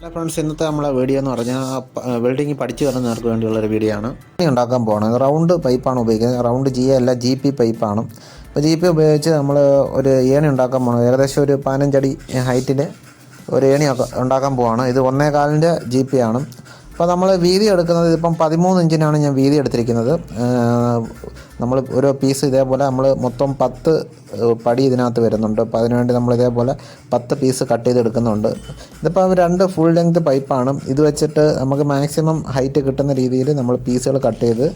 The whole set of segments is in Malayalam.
ഹലോ ഫ്രണ്ട്സ് ഇന്നത്തെ നമ്മളെ വീഡിയോ എന്ന് പറഞ്ഞാൽ വെൽഡിങ് പഠിച്ചു വരുന്നവർക്ക് വേണ്ടിയുള്ള ഒരു വീഡിയോ ആണ്. ഉണ്ടാക്കാൻ പോകണം റൗണ്ട് പൈപ്പാണ് ഉപയോഗിക്കുന്നത്. റൗണ്ട് ജി അല്ല ജി പി പൈപ്പാണ് അപ്പോൾ ജി പി ഉപയോഗിച്ച് നമ്മൾ ഒരു ഏണി ഉണ്ടാക്കാൻ പോകണം ഏകദേശം ഒരു പതിനഞ്ചടി ഹൈറ്റിൽ ഒരു ഏണി ഉണ്ടാക്കാൻ പോവാണ്. ഇത് ഒന്നേ കാലിന്റെ ജി പി ആണ്. അപ്പോൾ നമ്മൾ വീതി എടുക്കുന്നത് ഇപ്പം പതിമൂന്ന് ഇഞ്ചിനാണ് ഞാൻ വീതി എടുത്തിരിക്കുന്നത്. നമ്മൾ ഓരോ പീസ് ഇതേപോലെ നമ്മൾ മൊത്തം പത്ത് പടി ഇതിനകത്ത് വരുന്നുണ്ട്. അപ്പോൾ അതിനുവേണ്ടി നമ്മൾ ഇതേപോലെ പത്ത് പീസ് കട്ട് ചെയ്തെടുക്കുന്നുണ്ട് ഇതിപ്പോൾ രണ്ട് ഫുൾ ലെങ്ത് പൈപ്പാണ് ഇത് വെച്ചിട്ട് നമുക്ക് മാക്സിമം ഹൈറ്റ് കിട്ടുന്ന രീതിയിൽ നമ്മൾ പീസുകൾ കട്ട് ചെയ്ത്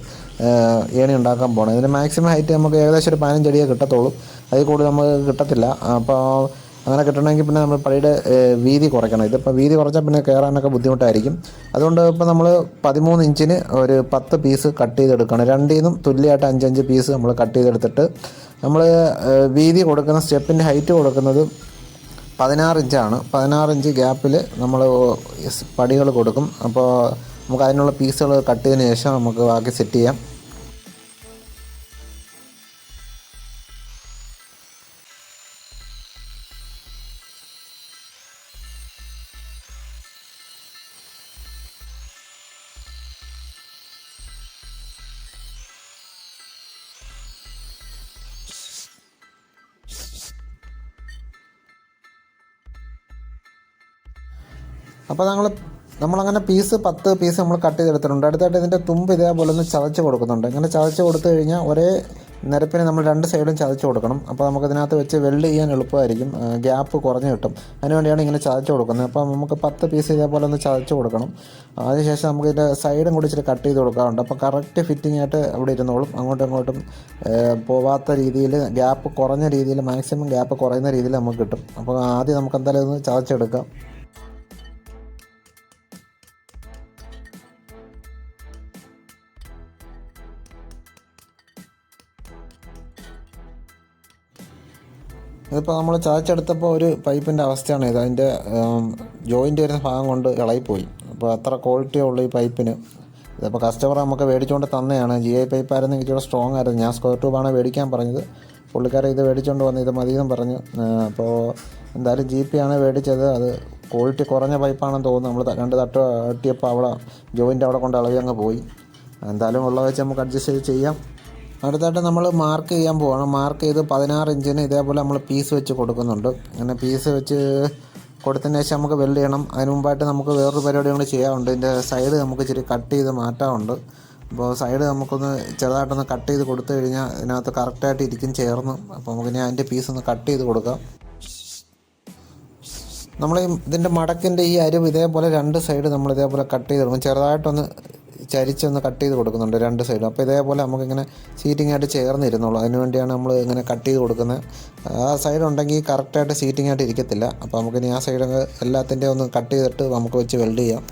ഏണി ഉണ്ടാക്കാൻ പോകണം ഇതിന് മാക്സിമം ഹൈറ്റ് നമുക്ക് ഏകദേശം ഒരു പതിനഞ്ചടിയേ കിട്ടത്തുള്ളൂ. അതിൽ കൂടുതൽ നമുക്ക് കിട്ടത്തില്ല. അപ്പോൾ അങ്ങനെ കിട്ടണമെങ്കിൽ പിന്നെ നമ്മൾ പടിയുടെ വീതി കുറയ്ക്കണം. ഇതിപ്പോൾ വീതി കുറച്ചാൽ പിന്നെ കയറാനൊക്കെ ബുദ്ധിമുട്ടായിരിക്കും. അതുകൊണ്ട് ഇപ്പോൾ നമ്മൾ പതിമൂന്ന് ഇഞ്ചിന് ഒരു പത്ത് പീസ് കട്ട് ചെയ്തെടുക്കണം. രണ്ടിൽ നിന്നും തുല്യമായിട്ട് അഞ്ചഞ്ച് പീസ് നമ്മൾ കട്ട് ചെയ്തെടുത്തിട്ട് നമ്മൾ വീതി കൊടുക്കുന്ന സ്റ്റെപ്പിന്റെ ഹൈറ്റ് കൊടുക്കുന്നത് പതിനാറ് ഇഞ്ചാണ്. പതിനാറ് ഇഞ്ച് ഗ്യാപ്പിൽ നമ്മൾ പടികൾ കൊടുക്കും. അപ്പോൾ നമുക്ക് അതിനുള്ള പീസുകൾ കട്ട് ചെയ്തതിന് ശേഷം നമുക്ക് ബാക്കി സെറ്റ് ചെയ്യാം. അപ്പോൾ ഞങ്ങൾ നമ്മളങ്ങനെ പീസ് പത്ത് പീസ് നമ്മൾ കട്ട് ചെയ്തെടുത്തിട്ടുണ്ട്. അടുത്തായിട്ട് ഇതിന്റെ തുമ്പ് ഇതേപോലെ ഒന്ന് ചതച്ച് കൊടുക്കുന്നുണ്ട്. ഇങ്ങനെ ചതച്ച് കൊടുത്തു കഴിഞ്ഞാൽ ഒരേ നിരപ്പിനെ നമ്മൾ രണ്ട് സൈഡും ചതച്ച് കൊടുക്കണം. അപ്പോൾ നമുക്ക് ഇതിനകത്ത് വെച്ച് വെൽഡ് ചെയ്യാൻ എളുപ്പമായിരിക്കും. ഗ്യാപ്പ് കുറഞ്ഞ് കിട്ടും. അതിനുവേണ്ടിയാണ് ഇങ്ങനെ ചതച്ച് കൊടുക്കുന്നത്. അപ്പോൾ നമുക്ക് പത്ത് പീസ് ഇതേപോലെ ഒന്ന് ചതച്ച് കൊടുക്കണം. അതിനുശേഷം നമുക്ക് ഇതിന്റെ സൈഡും കൂടി ഇച്ചിരി കട്ട് ചെയ്ത് കൊടുക്കാറുണ്ട്. അപ്പോൾ കറക്റ്റ് ഫിറ്റിംഗ് ആയിട്ട് അവിടെ ഇരുന്നോളും. അങ്ങോട്ടും ഇങ്ങോട്ടും പോവാത്ത രീതിയിൽ ഗ്യാപ്പ് കുറഞ്ഞ രീതിയിൽ മാക്സിമം ഗ്യാപ്പ് കുറയുന്ന രീതിയിൽ നമുക്ക് കിട്ടും. അപ്പോൾ ആദ്യം നമുക്ക് എന്തായാലും ഒന്ന് ചതച്ചെടുക്കാം. ഇതിപ്പോൾ നമ്മൾ ചതച്ചെടുത്തപ്പോൾ ഒരു പൈപ്പിന്റെ അവസ്ഥയാണ് ഇത്. അതിന്റെ ജോയിന്റ് വരുന്ന ഭാഗം കൊണ്ട് ഇളകിപ്പോയി. അപ്പോൾ അത്ര ക്വാളിറ്റി ഉള്ള ഈ പൈപ്പിന്. ഇതിപ്പോൾ കസ്റ്റമർ നമുക്ക് മേടിച്ചുകൊണ്ട് തന്നെയാണ്. ജി ഐ പൈപ്പ് ആയിരുന്നു ഇച്ചിരി സ്ട്രോങ് ആയിരുന്നു. ഞാൻ സ്ക്വയർ ട്യൂബാണ് മേടിക്കാൻ പറഞ്ഞത്. പുള്ളിക്കാരൻ ഇത് മേടിച്ചുകൊണ്ട് വന്ന് ഇത് മതിയെന്നും പറഞ്ഞു. അപ്പോൾ എന്തായാലും ജി പി ആണ് മേടിച്ചത്. അത് ക്വാളിറ്റി കുറഞ്ഞ പൈപ്പാണെന്ന് തോന്നുന്നു. നമ്മൾ രണ്ട് തട്ട് തട്ടിയപ്പോൾ അവിടെ ജോയിന്റ് അവിടെ കൊണ്ട് ഇളകി അങ്ങ് പോയി. എന്തായാലും ഉള്ള വെച്ച് നമുക്ക് അഡ്ജസ്റ്റ് ചെയ്ത് ചെയ്യാം. അടുത്തായിട്ട് നമ്മൾ മാർക്ക് ചെയ്യാൻ പോവാണ്. മാർക്ക് ചെയ്ത് പതിനാറ് ഇഞ്ചിന് ഇതേപോലെ നമ്മൾ പീസ് വെച്ച് കൊടുക്കുന്നുണ്ട്. അങ്ങനെ പീസ് വെച്ച് കൊടുത്തതിന് ശേഷം നമുക്ക് വെൽഡ് ചെയ്യണം. അതിന് മുമ്പായിട്ട് നമുക്ക് വേറൊരു പരിപാടി കൂടി ചെയ്യാറുണ്ട് ഇതിന്റെ സൈഡ് നമുക്ക് ഇച്ചിരി കട്ട് ചെയ്ത് മാറ്റാറുണ്ട് അപ്പോൾ സൈഡ് നമുക്കൊന്ന് ചെറുതായിട്ടൊന്ന് കട്ട് ചെയ്ത് കൊടുത്തു കഴിഞ്ഞാൽ ഇതിനകത്ത് കറക്റ്റായിട്ട് ഇരിക്കും ചേർന്ന്. അപ്പോൾ നമുക്ക് ഇനി അതിന്റെ പീസ് ഒന്ന് കട്ട് ചെയ്ത് കൊടുക്കാം. നമ്മൾ ഇതിന്റെ മടക്കിന്റെ ഈ അരിവ് ഇതേപോലെ രണ്ട് സൈഡ് നമ്മൾ ഇതേപോലെ കട്ട് ചെയ്ത് കൊടുക്കും. ചെറുതായിട്ടൊന്ന് ചരിച്ചൊന്ന് കട്ട് ചെയ്ത് കൊടുക്കുന്നുണ്ട് രണ്ട് സൈഡും അപ്പോൾ ഇതേപോലെ നമുക്കിങ്ങനെ സീറ്റിംഗ് ആയിട്ട് ചേർന്നിരുന്നുള്ളൂ അതിന് വേണ്ടിയാണ് നമ്മൾ ഇങ്ങനെ കട്ട് ചെയ്ത് കൊടുക്കുന്നത്. ആ സൈഡ് ഉണ്ടെങ്കിൽ കറക്റ്റായിട്ട് സീറ്റിംഗ് ആയിട്ട് ഇരിക്കത്തില്ല. അപ്പോൾ നമുക്കിനി ആ സൈഡ് എല്ലാത്തിന്റെയും ഒന്ന് കട്ട് ചെയ്തിട്ട് നമുക്ക് വെച്ച് വെൽഡ് ചെയ്യാം.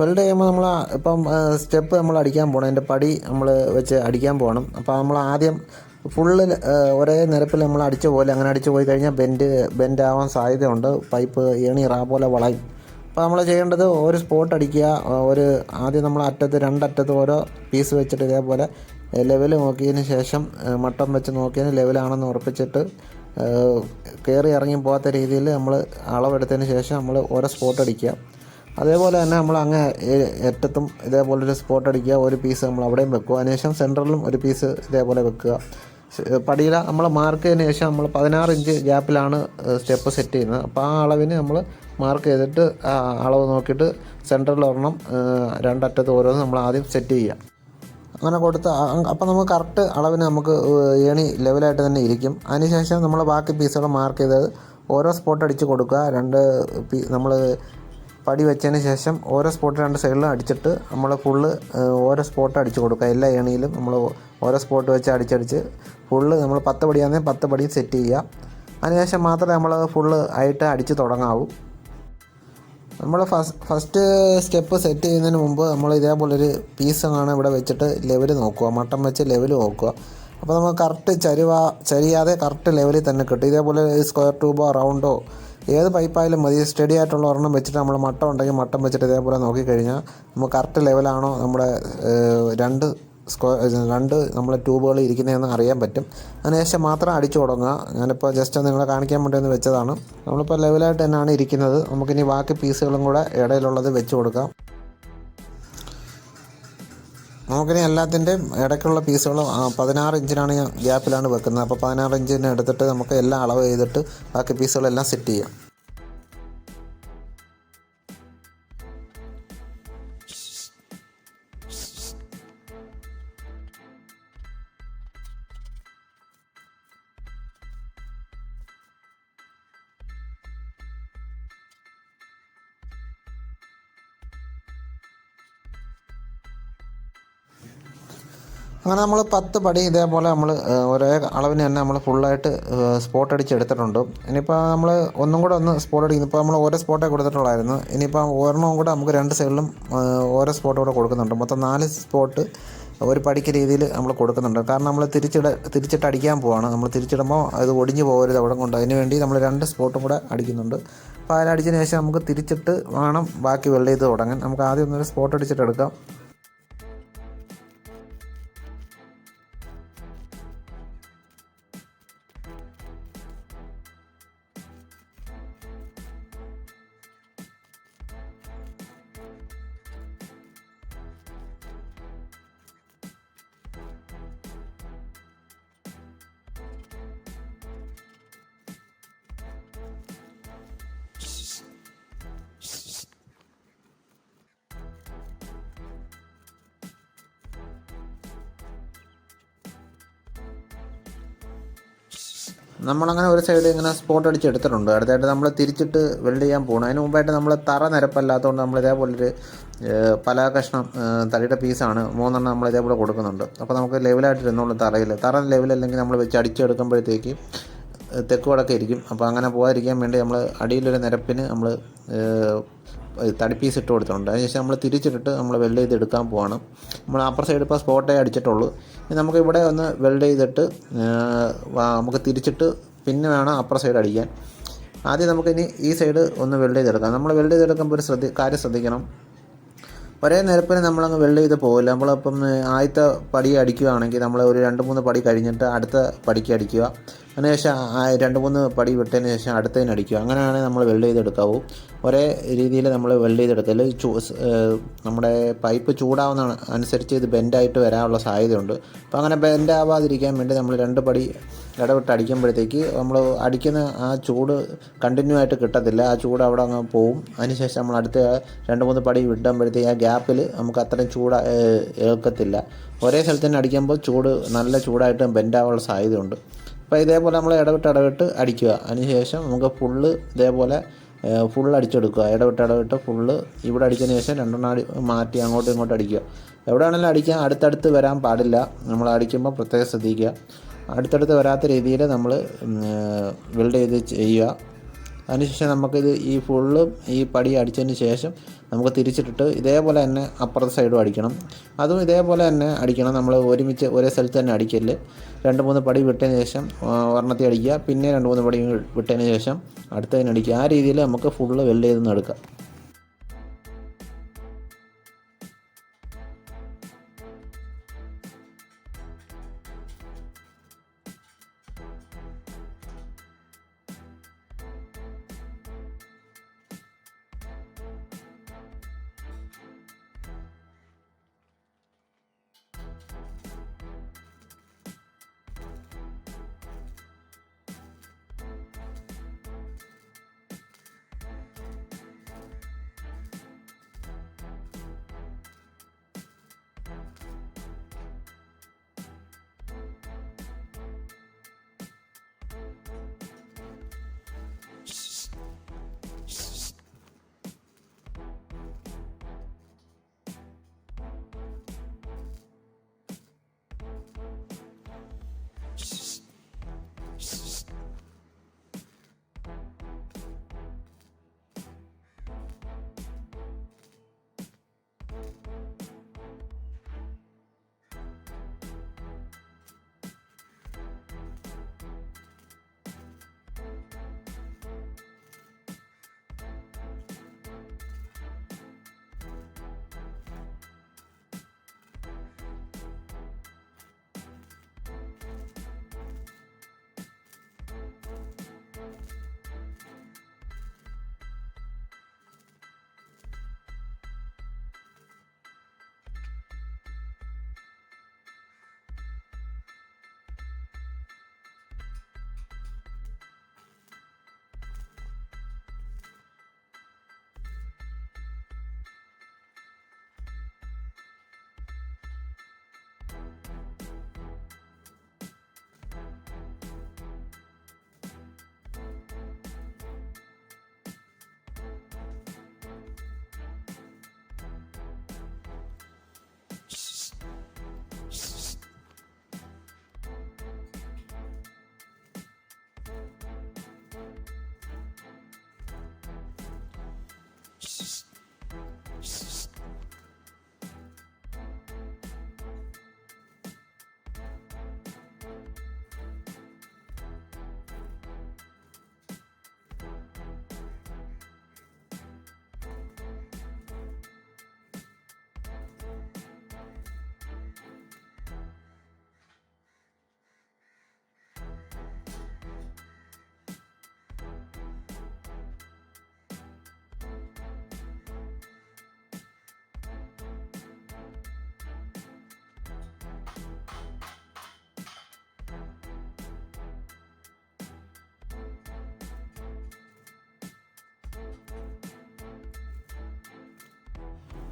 വെൽഡ് ചെയ്യുമ്പോൾ നമ്മൾ ഇപ്പം സ്റ്റെപ്പ് നമ്മൾ അടിക്കാൻ പോകണം അതിന്റെ പടി നമ്മൾ വെച്ച് അടിക്കാൻ പോകണം അപ്പോൾ നമ്മൾ ആദ്യം ഫുള്ള് ഒരേ നിരപ്പിൽ നമ്മൾ അടിച്ച് പോലെ അങ്ങനെ അടിച്ചു പോയി കഴിഞ്ഞാൽ ബെൻഡ് ബെൻഡ് ആവാൻ സാധ്യതയുണ്ട്. പൈപ്പ് ഏണി റാ പോലെ വളയും. അപ്പോൾ നമ്മൾ ചെയ്യേണ്ടത് ഒരു സ്പോട്ട് അടിക്കുക. ഒരു ആദ്യം നമ്മൾ അറ്റത്ത് രണ്ടറ്റത്ത് ഓരോ പീസ് വെച്ചിട്ട് ഇതേപോലെ ലെവൽ നോക്കിയതിന് ശേഷം മട്ടം വെച്ച് നോക്കിയതിന് ലെവലാണെന്ന് ഉറപ്പിച്ചിട്ട് കയറി ഇറങ്ങി പോകാത്ത രീതിയിൽ നമ്മൾ അളവെടുത്തതിന് ശേഷം നമ്മൾ ഓരോ സ്പോട്ട് അടിക്കുക. അതേപോലെ തന്നെ നമ്മൾ അങ്ങ് അറ്റത്തും ഇതേപോലെ ഒരു സ്പോട്ട് അടിക്കുക ഒരു പീസ് നമ്മൾ അവിടെയും വെക്കുക. അതിനുശേഷം സെന്ററിലും ഒരു പീസ് ഇതേപോലെ വെക്കുക. പടിയില നമ്മൾ മാർക്ക് ചെയ്തതിന് ശേഷം നമ്മൾ പതിനാറ് ഇഞ്ച് ഗ്യാപ്പിലാണ് സ്റ്റെപ്പ് സെറ്റ് ചെയ്യുന്നത്. അപ്പോൾ ആ അളവിന് നമ്മൾ മാർക്ക് ചെയ്തിട്ട് അളവ് നോക്കിയിട്ട് സെന്ററിൽ ഒരെണ്ണം രണ്ടറ്റത്ത് ഓരോന്ന് നമ്മൾ ആദ്യം സെറ്റ് ചെയ്യുക. അങ്ങനെ കൊടുത്ത് അപ്പോൾ നമുക്ക് കറക്റ്റ് അളവിന് നമുക്ക് ഏണി ലെവലായിട്ട് തന്നെ ഇരിക്കും. അതിനുശേഷം നമ്മൾ ബാക്കി പീസുകൾ മാർക്ക് ചെയ്തത് ഓരോ സ്പോട്ട് അടിച്ച് കൊടുക്കുക. രണ്ട് പീ നമ്മൾ പടി വെച്ചതിന് ശേഷം ഓരോ സ്പോട്ട് രണ്ട് സൈഡിലും അടിച്ചിട്ട് നമ്മൾ ഫുള്ള് ഓരോ സ്പോട്ട് അടിച്ച് കൊടുക്കുക. എല്ലാ ഏണിയിലും നമ്മൾ ഓരോ സ്പോട്ട് വെച്ച് അടിച്ചടിച്ച് ഫുള്ള് നമ്മൾ പത്ത് പടിയാണെങ്കിൽ പത്ത് പടി സെറ്റ് ചെയ്യുക. അതിനുശേഷം മാത്രമേ നമ്മൾ ഫുള്ള് ആയിട്ട് അടിച്ച് തുടങ്ങാവൂ. നമ്മൾ ഫസ്റ്റ് ഫസ്റ്റ് സ്റ്റെപ്പ് സെറ്റ് ചെയ്യുന്നതിന് മുമ്പ് നമ്മൾ ഇതേപോലൊരു പീസ് ആണ് ഇവിടെ വെച്ചിട്ട് ലെവൽ നോക്കുക. മട്ടം വെച്ച് ലെവൽ നോക്കുക. അപ്പോൾ നമുക്ക് കറക്റ്റ് ചരിവ ചരിയാതെ കറക്റ്റ് ലെവലിൽ തന്നെ കിട്ടും. ഇതേപോലെ സ്ക്വയർ ട്യൂബോ റൗണ്ടോ ഏത് പൈപ്പായാലും മതി. സ്റ്റഡി ആയിട്ടുള്ള ഒരെണ്ണം വെച്ചിട്ട് നമ്മൾ മട്ടം ഉണ്ടെങ്കിൽ മട്ടം വെച്ചിട്ട് ഇതേപോലെ നോക്കിക്കഴിഞ്ഞാൽ നമുക്ക് കറക്റ്റ് ലെവലാണോ നമ്മുടെ രണ്ട് സ്ക്വയർ രണ്ട് നമ്മളെ ട്യൂബുകൾ ഇരിക്കുന്നതെന്ന് അറിയാൻ പറ്റും. അതിനുശേഷം മാത്രം അടിച്ചു തുടങ്ങുക. ഞാനിപ്പോൾ ജസ്റ്റ് നിങ്ങളെ കാണിക്കാൻ വേണ്ടി ഒന്ന് വെച്ചതാണ്. നമ്മളിപ്പോൾ ലെവലായിട്ട് തന്നെയാണ് ഇരിക്കുന്നത്. നമുക്കിനി ബാക്കി പീസുകളും കൂടെ ഇടയിലുള്ളത് വെച്ച് കൊടുക്കാം. നമുക്കിനി എല്ലാത്തിന്റെയും ഇടയ്ക്കുള്ള പീസുകൾ പതിനാറ് ഇഞ്ചിനാണ് ഗ്യാപ്പിലാണ് വെക്കുന്നത്. അപ്പോൾ പതിനാറ് ഇഞ്ചിന് എടുത്തിട്ട് നമുക്ക് എല്ലാം അളവ് ചെയ്തിട്ട് ബാക്കി പീസുകളെല്ലാം സെറ്റ് ചെയ്യാം. അങ്ങനെ നമ്മൾ പത്ത് പടി ഇതേപോലെ നമ്മൾ ഒരേ അളവിന് തന്നെ നമ്മൾ ഫുള്ളായിട്ട് സ്പോട്ട് അടിച്ച് എടുത്തിട്ടുണ്ട്. ഇനിയിപ്പോൾ നമ്മൾ ഒന്നും കൂടെ ഒന്ന് സ്പോട്ട് അടിക്കുന്നു ഇപ്പോൾ നമ്മൾ ഓരോ സ്പോട്ടേ കൊടുത്തിട്ടുള്ളായിരുന്നു. ഇനിയിപ്പോൾ ഒരെണ്ണവും കൂടെ നമുക്ക് രണ്ട് സൈഡിലും ഓരോ സ്പോട്ട് കൂടെ കൊടുക്കുന്നുണ്ട്. മൊത്തം നാല് സ്പോട്ട് ഒരു പടിക്ക് രീതിയിൽ നമ്മൾ കൊടുക്കുന്നുണ്ട്. കാരണം നമ്മൾ തിരിച്ചിട തിരിച്ചിട്ട് അടിക്കാൻ പോവാണ്. നമ്മൾ തിരിച്ചിടുമ്പോൾ അത് ഒടിഞ്ഞു പോകരുത് അവിടെ കൊണ്ട്. അതിന് വേണ്ടി നമ്മൾ രണ്ട് സ്പോട്ടും കൂടെ അടിക്കുന്നുണ്ട്. അപ്പോൾ അതിലടിച്ചതിന് ശേഷം നമുക്ക് തിരിച്ചിട്ട് വേണം ബാക്കി വെള്ളം ചെയ്ത് തുടങ്ങാൻ. നമുക്ക് ആദ്യം ഒന്നൊരു സ്പോട്ട് അടിച്ചിട്ട് എടുക്കാം. നമ്മളങ്ങനെ ഒരു സൈഡ് ഇങ്ങനെ സ്പോട്ട് അടിച്ച് എടുത്തിട്ടുണ്ട്. അടുത്തായിട്ട് നമ്മൾ തിരിച്ചിട്ട് വെൽഡ് ചെയ്യാൻ പോകണം അതിന് മുമ്പായിട്ട് നമ്മൾ തറ നിരപ്പല്ലാത്തതുകൊണ്ട് നമ്മൾ ഇതേപോലൊരു പല കഷ്ണം തടിയുടെ പീസാണ് മൂന്നെണ്ണം നമ്മൾ ഇതേപോലെ കൊടുക്കുന്നുണ്ട്. അപ്പോൾ നമുക്ക് ലെവലായിട്ട് ഇരുന്നോളും തറയിൽ തറ ലെവലല്ലെങ്കിൽ നമ്മൾ വെച്ച് അടിച്ചെടുക്കുമ്പോഴത്തേക്ക് തെക്ക് വടക്കായിരിക്കും അപ്പോൾ അങ്ങനെ പോകാതിരിക്കാൻ വേണ്ടി നമ്മൾ അടിയിലൊരു നിരപ്പിന് നമ്മൾ തടി പീസ് ഇട്ട് കൊടുത്തിട്ടുണ്ട്. അതിനുശേഷം നമ്മൾ തിരിച്ചിട്ടിട്ട് നമ്മൾ വെൽഡ് ചെയ്ത് എടുക്കാൻ പോവാണ് നമ്മൾ അപ്പർ സൈഡ് ഇപ്പോൾ സ്പോട്ടേ അടിച്ചിട്ടുള്ളൂ. ഇനി നമുക്ക് ഇവിടെ ഒന്ന് വെൽഡ് ചെയ്തിട്ട് നമുക്ക് തിരിച്ചിട്ട് പിന്നെ വേണം അപ്പർ സൈഡ് അടിക്കാൻ. ആദ്യം നമുക്കിനി ഈ സൈഡ് ഒന്ന് വെൽഡ് ചെയ്തെടുക്കാം. നമ്മൾ വെൽഡ് ചെയ്തെടുക്കുമ്പോൾ ഒരു ശ്രദ്ധി കാര്യം ശ്രദ്ധിക്കണം. ഒരേ നിരപ്പിന് നമ്മളങ്ങ് വെൽഡ് ചെയ്ത് പോകില്ല നമ്മളിപ്പം ആദ്യത്തെ പടി അടിക്കുകയാണെങ്കിൽ നമ്മൾ ഒരു രണ്ട് മൂന്ന് പടി കഴിഞ്ഞിട്ട് അടുത്ത പടിക്ക് അടിക്കുക. അതിനുശേഷം രണ്ട് മൂന്ന് പടി വിട്ടതിന് ശേഷം അടുത്തതിന് അടിക്കുക. അങ്ങനെയാണെങ്കിൽ നമ്മൾ വെൽഡ് ചെയ്തെടുക്കാവൂ. ഒരേ രീതിയിൽ നമ്മൾ വെൽഡ് ചെയ്തെടുക്കൽ ചൂ നമ്മുടെ പൈപ്പ് ചൂടാവുന്ന അനുസരിച്ച് ഇത് ബെൻഡായിട്ട് വരാനുള്ള സാധ്യതയുണ്ട്. അപ്പോൾ അങ്ങനെ ബെൻഡാവാതിരിക്കാൻ വേണ്ടി നമ്മൾ രണ്ട് പടി ഇടവിട്ട് അടിക്കുമ്പോഴത്തേക്ക് നമ്മൾ അടിക്കുന്ന ആ ചൂട് കണ്ടിന്യൂ ആയിട്ട് കിട്ടത്തില്ല. ആ ചൂട് അവിടെ അങ്ങ് പോവും. അതിനുശേഷം നമ്മൾ അടുത്ത രണ്ട് മൂന്ന് പടി വിടുമ്പോഴത്തേക്ക് ആ ഗ്യാപ്പിൽ നമുക്ക് അത്രയും ചൂട് ഏൽക്കത്തില്ല. ഒരേ സ്ഥലത്ത് തന്നെ അടിക്കുമ്പോൾ ചൂട് നല്ല ചൂടായിട്ട് ബെൻഡാവാനുള്ള സാധ്യതയുണ്ട്. അപ്പോൾ ഇതേപോലെ നമ്മൾ ഇടവിട്ട് ഇടവിട്ട് അടിക്കുക. അതിനുശേഷം നമുക്ക് ഫുള്ള് ഇതേപോലെ ഫുൾ അടിച്ചെടുക്കുക. ഇടവിട്ട് ഇടവിട്ട് ഫുള്ള് ഇവിടെ അടിച്ചതിന് ശേഷം രണ്ടെണ്ണം അടി മാറ്റി അങ്ങോട്ടും ഇങ്ങോട്ടും അടിക്കുക. എവിടെയാണെങ്കിലും അടിക്കാൻ അടുത്തടുത്ത് വരാൻ പാടില്ല. നമ്മൾ അടിക്കുമ്പോൾ പ്രത്യേകം ശ്രദ്ധിക്കുക. അടുത്തടുത്ത് വരാത്ത രീതിയിൽ നമ്മൾ വെൽഡ് ചെയ്ത് ചെയ്യുക. അതിനുശേഷം നമുക്കിത് ഈ ഫുള്ളും ഈ പടി അടിച്ചതിന് ശേഷം നമുക്ക് തിരിച്ചിട്ടിട്ട് ഇതേപോലെ തന്നെ അപ്പുറത്തെ സൈഡും അടിക്കണം. അതും ഇതേപോലെ തന്നെ അടിക്കണം. നമ്മൾ ഒരുമിച്ച് ഒരേ സ്ഥലത്ത് തന്നെ അടിക്കൽ. രണ്ട് മൂന്ന് പടി വിട്ടതിന് ശേഷം ഒരെണ്ണത്തിൽ അടിക്കുക. പിന്നെ രണ്ട് മൂന്ന് പടി വിട്ടതിന് ശേഷം അടുത്തതിന് അടിക്കുക. ആ രീതിയിൽ നമുക്ക് ഫുള്ള് വെൽഡ് ചെയ്തൊന്ന് എടുക്കാം.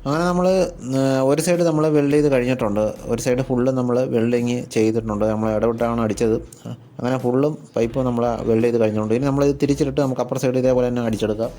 അങ്ങനെ നമ്മൾ ഒരു സൈഡ് നമ്മൾ വെൽഡ് ചെയ്ത് കഴിഞ്ഞിട്ടുണ്ട്. ഒരു സൈഡ് ഫുള്ള് നമ്മൾ വെൽഡിങ് ചെയ്തിട്ടുണ്ട്. നമ്മൾ ഇടവിട്ടാണ് അടിച്ചത്. അങ്ങനെ ഫുള്ളും പൈപ്പും നമ്മൾ വെൽഡ് ചെയ്ത് കഴിഞ്ഞിട്ടുണ്ട്. ഇനി നമ്മൾ ഇത് തിരിച്ചിട്ട് നമുക്ക് അപ്പർ സൈഡ് ഇതേപോലെ തന്നെ അടിച്ചെടുക്കാം.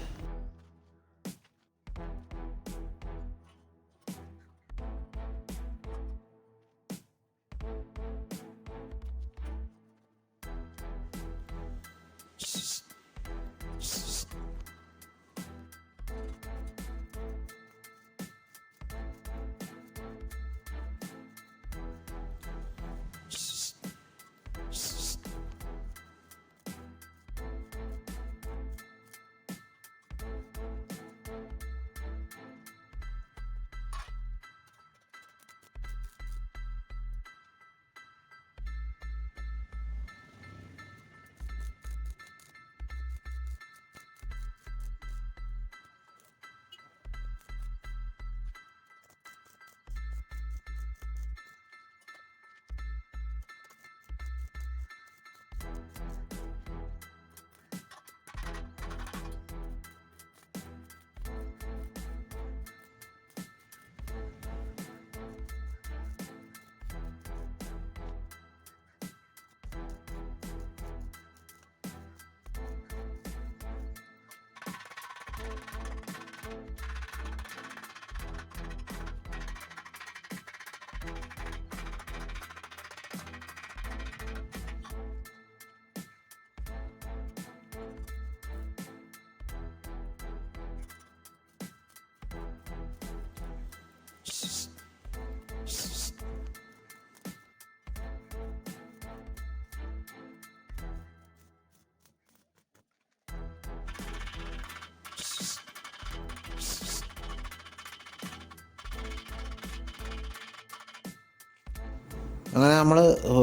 അങ്ങനെ നമ്മൾ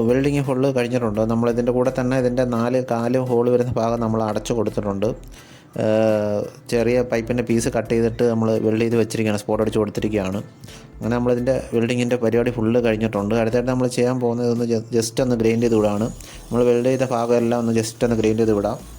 വെൽഡിങ് ഫുള്ള് കഴിഞ്ഞിട്ടുണ്ട്. നമ്മൾ ഇതിന്റെ കൂടെ തന്നെ ഇതിന്റെ നാല് കാലും ഹോൾ വരുന്ന ഭാഗം നമ്മൾ അടച്ചു കൊടുത്തിട്ടുണ്ട്. ചെറിയ പൈപ്പിന്റെ പീസ് കട്ട് ചെയ്തിട്ട് നമ്മൾ വെൽഡ് ചെയ്ത് വെച്ചിരിക്കുകയാണ്. സ്പോട്ട് അടിച്ച് കൊടുത്തിരിക്കുകയാണ്. അങ്ങനെ നമ്മളിതിന്റെ വെൽഡിങ്ങിന്റെ പരിപാടി ഫുള്ള് കഴിഞ്ഞിട്ടുണ്ട്. അടുത്തായിട്ട് നമ്മൾ ചെയ്യാൻ പോകുന്നത് ഒന്ന് ജസ്റ്റ് ഒന്ന് ഗ്രൈൻഡ് ചെയ്ത് വിടാണ്. നമ്മൾ വെൽഡ് ചെയ്ത ഭാഗം എല്ലാം ഒന്ന് ജസ്റ്റ് ഒന്ന് ഗ്രൈൻഡ് ചെയ്ത് വിടാം.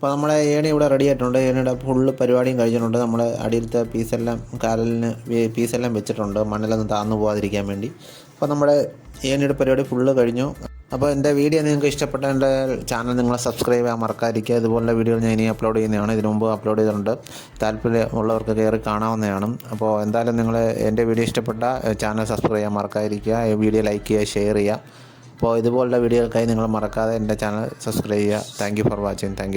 അപ്പോൾ നമ്മുടെ ഏണി ഇവിടെ റെഡി ആയിട്ടുണ്ട്. ഏണിയുടെ ഫുള്ള് പരിപാടിയും കഴിഞ്ഞിട്ടുണ്ട്. നമ്മൾ അടിയിലത്തെ പീസെല്ലാം കാലിന് പീസെല്ലാം വെച്ചിട്ടുണ്ട്. മണ്ണിലൊന്നും താന്നു പോകാതിരിക്കാൻ വേണ്ടി. അപ്പോൾ നമ്മുടെ ഏണിയുടെ പരിപാടി ഫുള്ള് കഴിഞ്ഞു. അപ്പോൾ എന്റെ വീഡിയോ നിങ്ങൾക്ക് ഇഷ്ടപ്പെട്ട എന്റെ ചാനൽ നിങ്ങൾ സബ്സ്ക്രൈബ് ചെയ്യാൻ മറക്കാതിരിക്കുക. ഇതുപോലുള്ള വീഡിയോകൾ ഞാൻ ഇനി അപ്ലോഡ് ചെയ്യുന്നതാണ്. ഇതിനു മുമ്പ് അപ്ലോഡ് ചെയ്തിട്ടുണ്ട്. താല്പര്യമുള്ളവർക്ക് കയറി കാണാവുന്നതാണ്. അപ്പോൾ എന്തായാലും നിങ്ങൾ എന്റെ വീഡിയോ ഇഷ്ടപ്പെട്ട ചാനൽ സബ്സ്ക്രൈബ് ചെയ്യാൻ മറക്കാതിരിക്കുക. വീഡിയോ ലൈക്ക് ചെയ്യുക ഷെയർ ചെയ്യുക. അപ്പോൾ ഇതുപോലുള്ള വീഡിയോകൾക്കായി നിങ്ങൾ മറക്കാതെ എന്റെ ചാനൽ സബ്സ്ക്രൈബ് ചെയ്യുക. Thank for watching thank